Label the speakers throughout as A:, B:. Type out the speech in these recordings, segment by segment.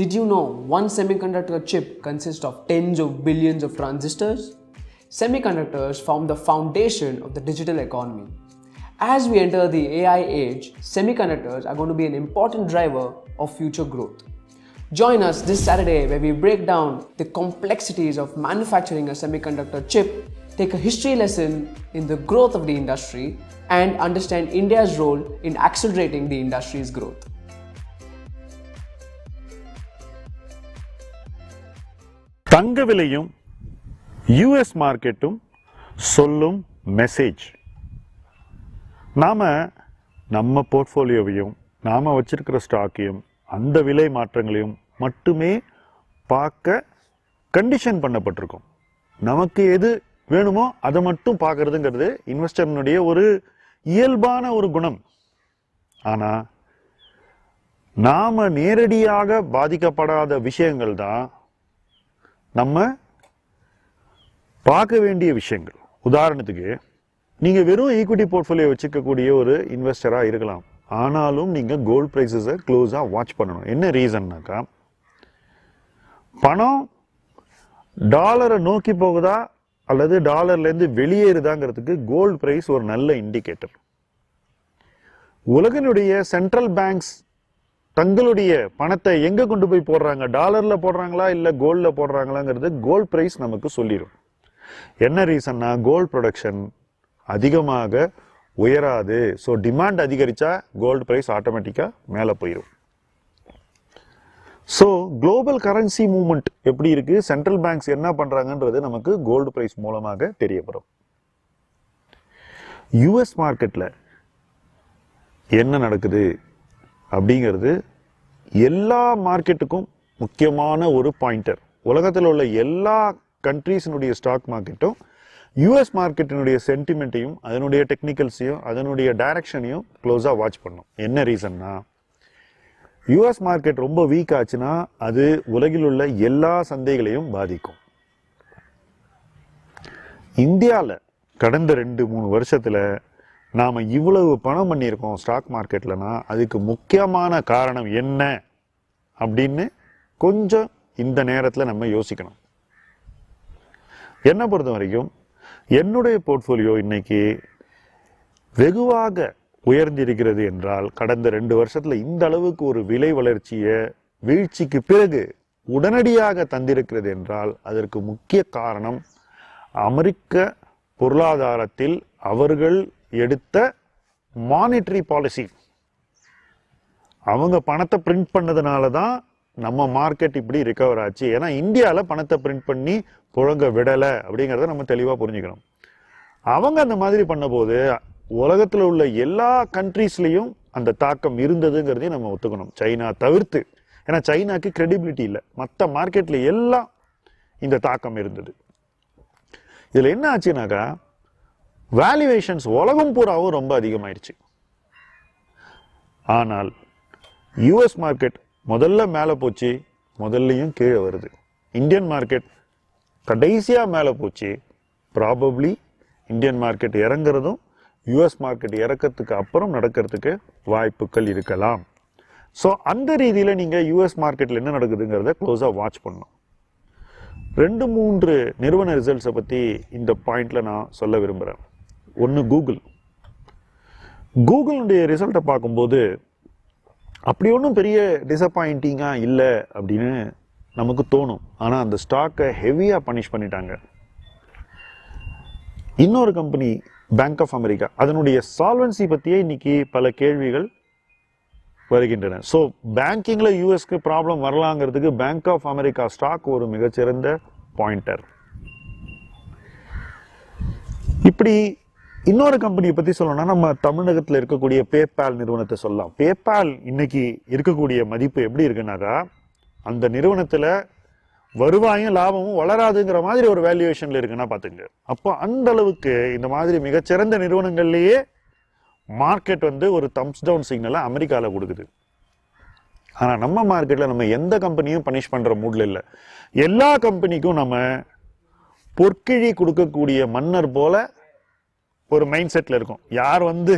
A: Did you know one semiconductor chip consists of tens of billions of transistors? Semiconductors form the foundation of the digital economy. As we enter the AI age, semiconductors are going to be an important driver of future growth. Join us this Saturday where we break down the complexities of manufacturing a semiconductor chip, take a history lesson in the growth of the industry, and understand India's role in accelerating the industry's growth.
B: தங்க விலையும் US மார்க்கெட்டும் சொல்லும் message நாம் நம்ம போர்ட்ஃபோலியோவையும் நாம் வச்சிருக்கிற ஸ்டாக்கையும் அந்த விலை மாற்றங்களையும் மட்டுமே பார்க்க கண்டிஷன் பண்ணப்பட்டிருக்கோம். நமக்கு எது வேணுமோ அதை மட்டும் பார்க்கறதுங்கிறது இன்வெஸ்டர்னுடைய ஒரு இயல்பான ஒரு குணம். ஆனால் நாம் நேரடியாக பாதிக்கப்படாத விஷயங்கள் தான் நம்ம பார்க்க வேண்டிய விஷயங்கள். உதாரணத்துக்கு நீங்கள் வெறும் ஈக்விட்டி போர்ட்ஃபோலியோ வச்சுக்கக்கூடிய ஒரு இன்வெஸ்டராக இருக்கலாம். ஆனாலும் நீங்கள் கோல்ட் ப்ரைஸஸை க்ளோஸாக வாட்ச் பண்ணணும். என்ன ரீசன்னாக்கா பணம் டாலரை நோக்கி போகுதா அல்லது டாலர்லேருந்து வெளியேறுதாங்கிறதுக்கு கோல்ட் ப்ரைஸ் ஒரு நல்ல இண்டிகேட்டர் உலகினுடைய சென்ட்ரல் பேங்க்ஸ் தங்களுடைய பணத்தை எங்க கொண்டு போய் போடுறாங்க? டாலர்ல போடுறாங்களா? இல்ல கோல்ட்ல போடுறாங்களாங்கிறது கோல்ட் பிரைஸ் நமக்கு சொல்லிடும் என்ன ரீசன்னா கோல்ட் ப்ரொடக்ஷன் அதிகமாக உயராது. ஸோ டிமாண்ட் அதிகரிச்சா கோல்டு பிரைஸ் ஆட்டோமேட்டிக்காக மேலே போயிடும் ஸோ குளோபல் கரன்சி மூவ்மெண்ட் எப்படி இருக்கு? சென்ட்ரல் பேங்க்ஸ் என்ன பண்றாங்கன்றது நமக்கு கோல்டு பிரைஸ் மூலமாக தெரியப்படும். யூஎஸ் மார்க்கெட்டில் என்ன நடக்குது? அப்படிங்கிறது எல்லா மார்க்கெட்டுக்கும் முக்கியமான ஒரு பாயிண்டர் உலகத்தில் உள்ள எல்லா கண்ட்ரீஸினுடைய ஸ்டாக் மார்க்கெட்டும் யூஎஸ் மார்க்கெட்டினுடைய சென்டிமெண்ட்டையும் அதனுடைய டெக்னிக்கல்ஸையும் அதனுடைய டைரக்ஷனையும் க்ளோஸாக வாட்ச் பண்ணும். என்ன ரீசன்னா யூஎஸ் மார்க்கெட் ரொம்ப வீக் ஆச்சுன்னா அது உலகில் உள்ள எல்லா சந்தைகளையும் பாதிக்கும். இந்தியாவில் கடந்த ரெண்டு மூணு வருஷத்தில் நாம் இவ்வளவு பணம் பண்ணியிருக்கோம் ஸ்டாக் மார்க்கெட்லனா அதுக்கு முக்கியமான காரணம் என்ன அப்படின்னு கொஞ்சம் இந்த நேரத்தில் நம்ம யோசிக்கணும். என்னை பொறுத்த வரைக்கும் என்னுடைய போர்ட்ஃபோலியோ இன்னைக்கு வெகுவாக உயர்ந்திருக்கிறது என்றால் கடந்த ரெண்டு வருஷத்தில் இந்த அளவுக்கு ஒரு விலை வளர்ச்சியை வீழ்ச்சிக்கு பிறகு உடனடியாக தந்திருக்கிறது என்றால் அதற்கு முக்கிய காரணம் அமெரிக்க பொருளாதாரத்தில் அவர்கள் எடுத்த மானிட்டரி பாலிசி அவங்க பணத்தை பிரிண்ட் பண்ணதுனால தான் நம்ம மார்க்கெட் இப்படி ரிகவர் ஆச்சு. ஏன்னா இந்தியாவில் பணத்தை பிரிண்ட் பண்ணி புழங்க விடலை அப்படிங்கிறத நம்ம தெளிவாக புரிஞ்சுக்கணும். அவங்க அந்த மாதிரி பண்ணும்போது உலகத்தில் உள்ள எல்லா கண்ட்ரீஸ்லேயும் அந்த தாக்கம் இருந்ததுங்கிறதையும் நம்ம ஒத்துக்கணும். சைனா தவிர்த்து. ஏன்னா சைனாக்கு கிரெடிபிலிட்டி இல்லை. மற்ற மார்க்கெட்டில் எல்லாம் இந்த தாக்கம் இருந்தது. இதில் என்ன ஆச்சுனாக்கா வேல்யூவேஷன்ஸ் உலகம் பூராவும் ரொம்ப அதிகமாயிருச்சு ஆனால் யூஎஸ் மார்க்கெட் முதல்ல மேலே போச்சு முதல்லையும் கீழே வருது. இந்தியன் மார்க்கெட் கடைசியாக மேலே போச்சு ப்ராபப்ளி இந்தியன் மார்க்கெட் இறங்குறதும் யூஎஸ் மார்க்கெட் இறக்கிறதுக்கு அப்புறம் நடக்கிறதுக்கு வாய்ப்புகள் இருக்கலாம். ஸோ அந்த ரீதியில் நீங்கள் யூஎஸ் மார்க்கெட்டில் என்ன நடக்குதுங்கிறத க்ளோஸாக வாட்ச் பண்ணணும். ரெண்டு மூன்று நிறுவன ரிசல்ட்ஸை பற்றி இந்த பாயிண்டில் நான் சொல்ல விரும்புகிறேன் ஒன்று கூகுள் கூகுளுடைய ரிசல்ட்டை பார்க்கும்போது அப்படி ஒன்றும் பெரிய டிசப்பாயிண்டிங்காக இல்லை அப்படின்னு நமக்கு தோணும். ஆனால் அந்த ஸ்டாக்கை ஹெவியாக பனிஷ் பண்ணிட்டாங்க. இன்னொரு கம்பெனி பேங்க் ஆஃப் அமெரிக்கா அதனுடைய சால்வன்சி பற்றியே இன்னைக்கு பல கேள்விகள் வருகின்றன. ஸோ பேங்கிங்கில் யூஎஸ்க்கு ப்ராப்ளம் வரலாங்கிறதுக்கு பேங்க் ஆஃப் அமெரிக்கா ஸ்டாக் ஒரு மிகச்சிறந்த பாயிண்டர் இப்படி இன்னொரு கம்பெனியை பற்றி சொல்லணும்னா நம்ம தமிழகத்தில் இருக்கக்கூடிய பேபால் நிறுவனத்தை சொல்லலாம். பேபால் இன்னைக்கு இருக்கக்கூடிய மதிப்பு எப்படி இருக்குன்னாக்கா அந்த நிறுவனத்தில் வருவாயும் லாபமும் வளராதுங்கிற மாதிரி ஒரு வேல்யூவேஷனில் இருக்குன்னா பார்த்துங்க அப்போ அந்த அளவுக்கு இந்த மாதிரி மிகச்சிறந்த நிறுவனங்கள்லேயே மார்க்கெட் வந்து ஒரு தம்ஸ் டவுன் சிக்னலை அமெரிக்காவில் கொடுக்குது. ஆனால் நம்ம மார்க்கெட்டில் நம்ம எந்த கம்பெனியும் பனிஷ் பண்ணுற மூடில் இல்லை. எல்லா கம்பெனிக்கும் நம்ம பொற்கிழி கொடுக்கக்கூடிய மன்னர் போல ஒரு மைண்ட் செட்டில் இருக்கும். யார் வந்து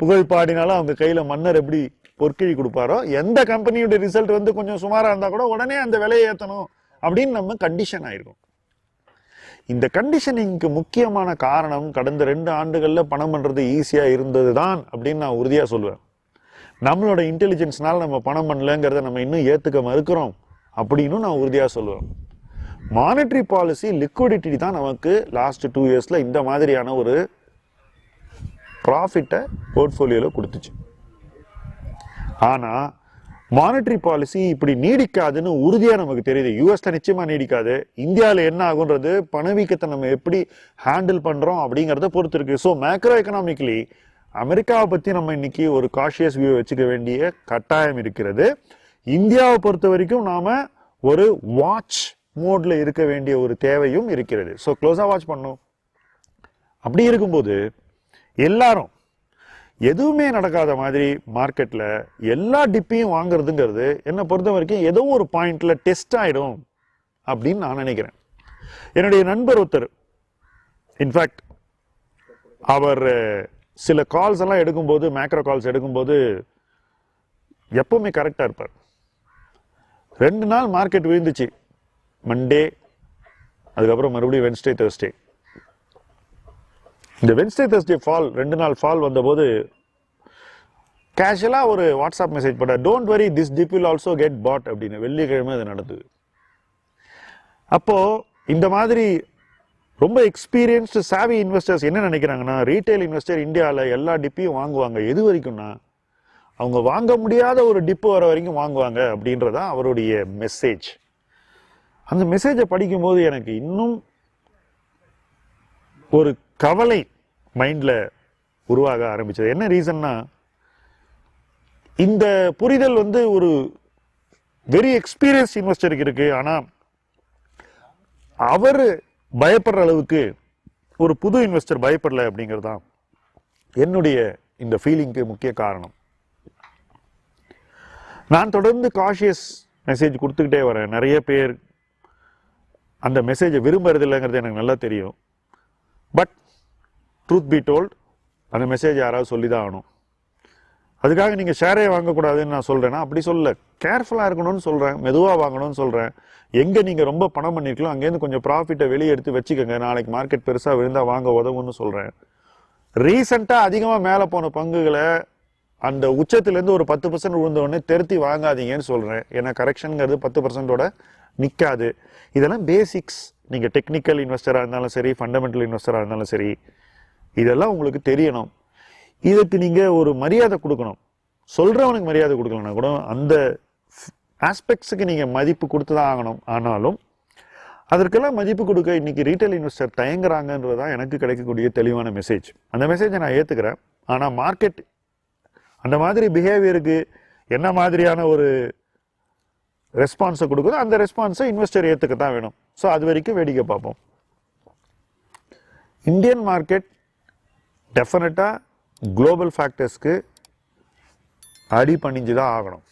B: புகழ் பாடினாலும் அவங்க கையில் மன்னர் எப்படி பொற்கிழி கொடுப்பாரோ எந்த கம்பெனியோட ரிசல்ட் வந்து கொஞ்சம் சுமாராக இருந்தால் கூட உடனே அந்த விலையை ஏற்றணும் அப்படின்னு நம்ம கண்டிஷன் ஆயிருக்கும். இந்த கண்டிஷனிங்க்கு முக்கியமான காரணம் கடந்த ரெண்டு ஆண்டுகளில் பணம் பண்ணுறது ஈஸியாக இருந்தது தான் அப்படின்னு நான் உறுதியாக சொல்லுவேன் நம்மளோட இன்டெலிஜென்ஸ்னால் நம்ம பணம் பண்ணலங்கிறத நம்ம இன்னும் ஏற்றுக்க மறுக்கிறோம் அப்படின்னு நான் உறுதியாக சொல்லுவேன் மானிட்ரி பாலிசி லிக்விடிட்டி தான் நமக்கு லாஸ்ட் டூ இயர்ஸில் இந்த மாதிரியான ஒரு ப்ராஃபிட்டை போர்ட்ஃபோலியோவில் கொடுத்துச்சு. ஆனால் மானிட்ரி பாலிசி இப்படி நீடிக்காதுன்னு உறுதியாக நமக்கு தெரியுது. யூஎஸ்ல நிச்சயமாக நீடிக்காது. இந்தியாவில் என்ன ஆகுன்றது பணவீக்கத்தை நம்ம எப்படி ஹேண்டில் பண்ணுறோம் அப்படிங்கிறத பொறுத்து இருக்கு ஸோ மேக்ரோ எக்கனாமிக்லி அமெரிக்காவை பற்றி நம்ம இன்னைக்கு ஒரு காஷியஸ் வியூ வச்சுக்க வேண்டிய கட்டாயம் இருக்கிறது. இந்தியாவை பொறுத்த வரைக்கும் நாம் ஒரு வாட்ச் மோடில் இருக்க வேண்டிய ஒரு தேவையும் இருக்கிறது. ஸோ க்ளோஸாக வாட்ச் பண்ணும் அப்படி இருக்கும்போது எல்லாரும் எதுவுமே நடக்காத மாதிரி மார்க்கெட்டில் எல்லா டிப்பையும் வாங்குறதுங்கிறது என்னை பொறுத்த வரைக்கும் ஏதோ ஒரு பாயிண்டில் டெஸ்ட் ஆகிடும் அப்படின்னு நான் நினைக்கிறேன். என்னுடைய நண்பர் ஒருத்தர் இன்ஃபேக்ட் அவர் சில கால்ஸ் எல்லாம் எடுக்கும்போது மேக்ரோ கால்ஸ் எடுக்கும்போது எப்பவுமே கரெக்டாக இருப்பார். ரெண்டு நாள் மார்க்கெட் விழுந்துச்சு. மண்டே அதுக்கப்புறம் மறுபடியும் வென்ஸ்டே தேர்ஸ்டே இந்த வென்ஸ்டே தேர்ஸ்டே ஃபால் ரெண்டு நாள் ஃபால் வந்தபோது கேஷுவலாக ஒரு வாட்ஸ்அப் மெசேஜ் போட்டால் don't worry this dip will also get bought அப்படின்னு. வெள்ளிக்கிழமை அது நடந்தது. அப்போது இந்த மாதிரி ரொம்ப எக்ஸ்பீரியன்ஸ்டு சாவி இன்வெஸ்டர்ஸ் என்ன நினைக்கிறாங்கன்னா ரீட்டைல் இன்வெஸ்டர் இந்தியாவில் எல்லா டிப்பையும் வாங்குவாங்க. எது வரைக்கும்னா அவங்க வாங்க முடியாத ஒரு டிப்பு வர வரைக்கும் வாங்குவாங்க அப்படின்றதான் அவருடைய மெசேஜ் அந்த மெசேஜை படிக்கும்போது எனக்கு இன்னும் ஒரு கவலை மைண்டில் உருவாக ஆரம்பித்தது என்ன ரீசன்னா இந்த புரிதல் வந்து ஒரு வெரி எக்ஸ்பீரியன்ஸ் இன்வெஸ்டருக்கு இருக்கு. ஆனால் அவர் பயப்படுற அளவுக்கு ஒரு புது இன்வெஸ்டர் பயப்படல அப்படிங்கிறது தான் என்னுடைய இந்த ஃபீலிங்க்கு முக்கிய காரணம். நான் தொடர்ந்து காஷியஸ் மெசேஜ் கொடுத்துக்கிட்டே வரேன். நிறைய பேர் அந்த மெசேஜை விரும்புறது இல்லைங்கிறது எனக்கு நல்லா தெரியும். பட் ட்ரூத் பி டோல்ட் அந்த மெசேஜ் யாராவது சொல்லி தான் ஆகணும். அதுக்காக நீங்கள் ஷேரே வாங்கக்கூடாதுன்னு நான் சொல்கிறேன்னா அப்படி சொல்லலை. கேர்ஃபுல்லாக இருக்கணும்னு சொல்கிறேன் மெதுவாக வாங்கணும்னு சொல்கிறேன் எங்கே நீங்கள் ரொம்ப பணம் பண்ணிருக்கலாம் அங்கேருந்து கொஞ்சம் ப்ராஃபிட்டை வெளியே எடுத்து வச்சுக்கோங்க. நாளைக்கு மார்க்கெட் பெருசாக விழுந்தால் வாங்க உதவுன்னு சொல்கிறேன் ரீசண்டாக அதிகமாக மேலே போன பங்குகளை அந்த உச்சத்துலேருந்து ஒரு பத்து பர்சன்ட் விழுந்தோடனே திருத்தி வாங்காதீங்கன்னு சொல்கிறேன் ஏன்னா கரெக்ஷனுங்கிறது பத்து பர்சன்டோட நிற்காது இதெல்லாம் பேசிக்ஸ் நீங்கள் டெக்னிக்கல் இன்வெஸ்டராக இருந்தாலும் சரி ஃபண்டமெண்டல் இன்வெஸ்டராக இருந்தாலும் சரி இதெல்லாம் உங்களுக்கு தெரியணும். இதுக்கு நீங்கள் ஒரு மரியாதை கொடுக்கணும். சொல்கிறவனுக்கு மரியாதை கொடுக்கலன்னா கூட அந்த ஆஸ்பெக்ட்ஸுக்கு நீங்கள் மதிப்பு கொடுத்து தான் ஆகணும். ஆனாலும் அதற்கெல்லாம் மதிப்பு கொடுக்க இன்றைக்கி ரீட்டைல் இன்வெஸ்டர் தயங்குறாங்கன்றது தான் எனக்கு கிடைக்கக்கூடிய தெளிவான மெசேஜ் அந்த மெசேஜை நான் ஏற்றுக்கிறேன் ஆனால் மார்க்கெட் அந்த மாதிரி பிஹேவியருக்கு என்ன மாதிரியான ஒரு ரெஸ்பான்ஸை கொடுக்குதோ அந்த ரெஸ்பான்ஸை இன்வெஸ்டர் ஏற்றுக்க தான் வேணும். ஸோ அது வரைக்கும் வேடிக்கை பார்ப்போம். இந்தியன் மார்க்கெட் டெஃபினட்டாக குளோபல் ஃபேக்டர்ஸ்க்கு அடி பணிஞ்சு தான் ஆகணும்.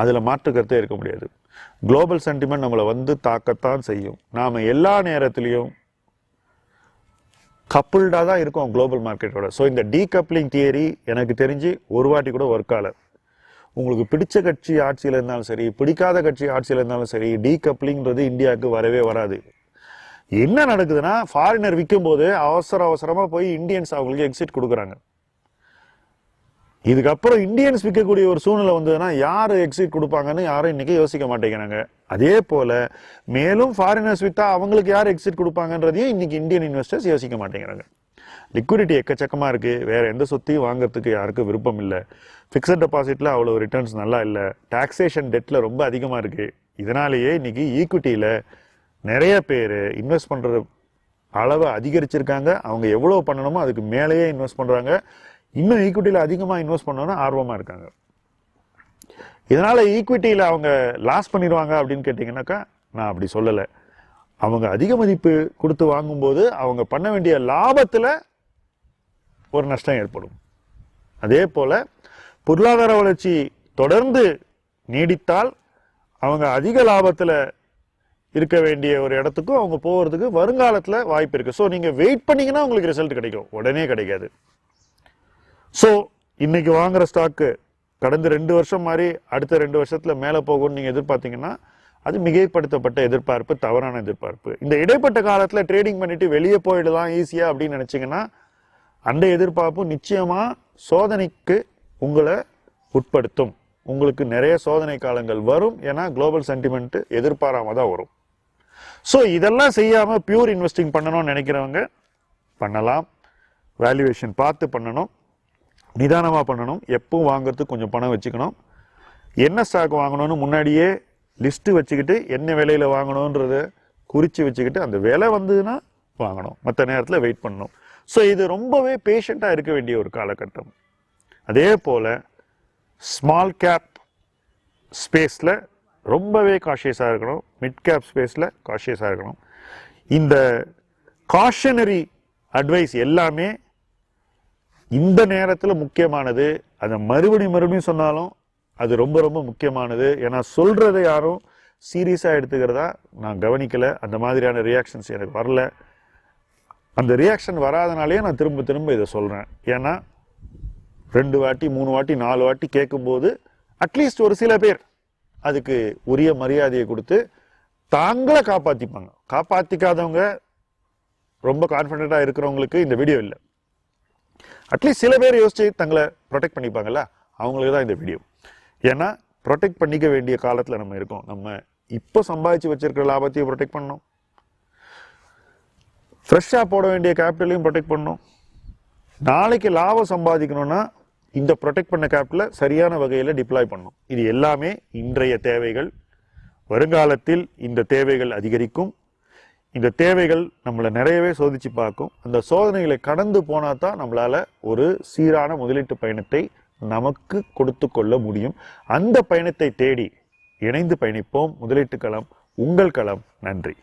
B: அதில் மாற்று கருத்தே இருக்க முடியாது. குளோபல் சென்டிமெண்ட் நம்மளை வந்து தாக்கத்தான் செய்யும். நாம் எல்லா நேரத்துலையும் கப்புள்டாக தான் இருக்கும் குளோபல் மார்க்கெட்டோட ஸோ இந்த டீகப்ளிங் தியரி எனக்கு தெரிஞ்சு ஒரு வாட்டி கூட ஒர்க் ஆகலை. உங்களுக்கு பிடிச்ச கட்சி ஆட்சியில் இருந்தாலும் சரி பிடிக்காத கட்சி ஆட்சியில் இருந்தாலும் சரி டீகப்ளிங்கிறது இந்தியாவுக்கு வரவே வராது. என்ன நடக்குதுன்னா ஃபாரினர் விற்கும் போது அவசர அவசரமாக போய் இந்தியன்ஸ் அவங்களுக்கு எக்ஸிட் கொடுக்குறாங்க. இதுக்கப்புறம் இந்தியன்ஸ் விற்கக்கூடிய ஒரு சூழ்நிலை வந்ததுன்னா யார் எக்ஸிட் கொடுப்பாங்கன்னு யாரும் இன்றைக்கி யோசிக்க மாட்டேங்கிறாங்க. அதே போல் மேலும் ஃபாரினர்ஸ் விற்றா அவங்களுக்கு யார் எக்ஸிட் கொடுப்பாங்கன்றதையும் இன்னைக்கு இந்தியன் இன்வெஸ்டர்ஸ் யோசிக்க மாட்டேங்கிறாங்க. லிக்விடிட்டி எக்கச்சக்கமாக இருக்குது வேறு எந்த சொத்தையும் வாங்குறதுக்கு யாருக்கும் விருப்பம் இல்லை. ஃபிக்ஸட் டெபாசிட்டில் அவ்வளோ ரிட்டர்ன்ஸ் நல்லா இல்லை. டாக்ஸேஷன் டெட்டில் ரொம்ப அதிகமாக இருக்குது இதனாலேயே இன்றைக்கி ஈக்விட்டியில் நிறைய பேர் இன்வெஸ்ட் பண்ணுற அளவை அதிகரிச்சிருக்காங்க. அவங்க எவ்வளோ பண்ணணுமோ அதுக்கு மேலேயே இன்வெஸ்ட் பண்ணுறாங்க இன்னும் ஈக்விட்டியில் அதிகமாக இன்வெஸ்ட் பண்ணணும்னு ஆர்வமாக இருக்காங்க. இதனால் ஈக்விட்டியில் அவங்க லாஸ் பண்ணிடுவாங்க அப்படின்னு கேட்டிங்கன்னாக்கா நான் அப்படி சொல்லலை. அவங்க அதிக மதிப்பு கொடுத்து வாங்கும்போது அவங்க பண்ண வேண்டிய லாபத்தில் ஒரு நஷ்டம் ஏற்படும். அதே போல் பொருளாதார வளர்ச்சி தொடர்ந்து நீடித்தால் அவங்க அதிக லாபத்தில் இருக்க வேண்டிய ஒரு இடத்துக்கும் அவங்க போகிறதுக்கு வருங்காலத்தில் வாய்ப்பு இருக்குது ஸோ நீங்கள் வெயிட் பண்ணிங்கன்னா உங்களுக்கு ரிசல்ட் கிடைக்கும். உடனே கிடைக்காது. ஸோ இன்னைக்கு வாங்குற ஸ்டாக்கு கடந்த ரெண்டு வருஷம் மாதிரி அடுத்த ரெண்டு வருஷத்தில் மேலே போகும்னு நீங்கள் எதிர்பார்த்தீங்கன்னா அது மிகைப்படுத்தப்பட்ட எதிர்பார்ப்பு தவறான எதிர்பார்ப்பு. இந்த இடைப்பட்ட காலத்தில் ட்ரேடிங் பண்ணிட்டு வெளியே போயிடலாம் ஈஸியாக அப்படின்னு நினச்சிங்கன்னா அந்த எதிர்பார்ப்பு நிச்சயமாக சோதனைக்கு உங்களை உட்படுத்தும். உங்களுக்கு நிறைய சோதனை காலங்கள் வரும் ஏன்னா குளோபல் சென்டிமெண்ட் எதிர்பாராம தான் வரும். ஸோ இதெல்லாம் செய்யாமல் பியூர் இன்வெஸ்டிங் பண்ணணும்னு நினைக்கிறவங்க பண்ணலாம். வேல்யூவேஷன் பார்த்து பண்ணணும். நிதானமாக பண்ணணும். எப்பவும் வாங்குறதுக்கு கொஞ்சம் பணம் வச்சுக்கணும். என்ன ஸ்டாக் வாங்கணும்னு முன்னாடியே லிஸ்ட்டு வச்சுக்கிட்டு என்ன விலையில் வாங்கணுன்றத குறித்து வச்சுக்கிட்டு அந்த விலை வந்ததுன்னா வாங்கணும். மற்ற நேரத்தில் வெயிட் பண்ணணும். ஸோ இது ரொம்பவே பேஷண்ட்டாக இருக்க வேண்டிய ஒரு காலகட்டம். அதே போல் ஸ்மால் கேப் ஸ்பேஸில் ரொம்பவே காஷியஸாக இருக்கணும். மிட் கேப் ஸ்பேஸில் காஷியஸாக இருக்கணும். இந்த காஷனரி அட்வைஸ் எல்லாமே இந்த நேரத்தில் முக்கியமானது அதை மறுபடியும் மறுபடியும் சொன்னாலும் அது ரொம்ப ரொம்ப முக்கியமானது. ஏன்னா சொல்கிறத யாரும் சீரியஸாக எடுத்துக்கிறதா நான் கவனிக்கலை. அந்த மாதிரியான ரியாக்ஷன்ஸ் எனக்கு வரல. அந்த ரியாக்ஷன் வராதனாலேயே நான் திரும்ப திரும்ப இதை சொல்கிறேன் ஏன்னா ரெண்டு வாட்டி மூணு வாட்டி நாலு வாட்டி கேட்கும்போது அட்லீஸ்ட் ஒரு சில பேர் அதுக்கு உரிய மரியாதையை கொடுத்து தாங்களே காப்பாற்றிப்பாங்க காப்பாற்றிக்காதவங்க ரொம்ப கான்ஃபிடென்ட்டாக இருக்கிறவங்களுக்கு இந்த வீடியோ இல்லை. அட்லீஸ்ட் சில பேர் யோசிச்சு தங்களை ப்ரொடெக்ட் பண்ணிப்பாங்கல்ல? அவங்களுக்கு தான் இந்த வீடியோ ஏன்னா ப்ரொடெக்ட் பண்ணிக்க வேண்டிய காலத்தில் நம்ம இருக்கோம். நம்ம இப்போ சம்பாதிச்சு வச்சிருக்கிற லாபத்தையும் ப்ரொடெக்ட் பண்ணணும். ஃப்ரெஷ்ஷாக போட வேண்டிய கேபிட்டலையும் ப்ரொடெக்ட் பண்ணணும். நாளைக்கு லாபம் சம்பாதிக்கணும்னா இந்த ப்ரொடெக்ட் பண்ண கேபிட்டலை சரியான வகையில் டிப்ளாய் பண்ணணும். இது எல்லாமே இன்றைய தேவைகள். வருங்காலத்தில் இந்த தேவைகள் அதிகரிக்கும். இந்த தேவைகள் நம்மளை நிறையவே சோதிச்சு பார்க்கும். அந்த சோதனைகளை கடந்து போனால் தான் நம்மளால ஒரு சீரான முதலீட்டு பயணத்தை நமக்கு கொடுத்து கொள்ள முடியும். அந்த பயணத்தை தேடி இணைந்து பயணிப்போம். முதலீட்டு களம் உங்கள் களம். நன்றி.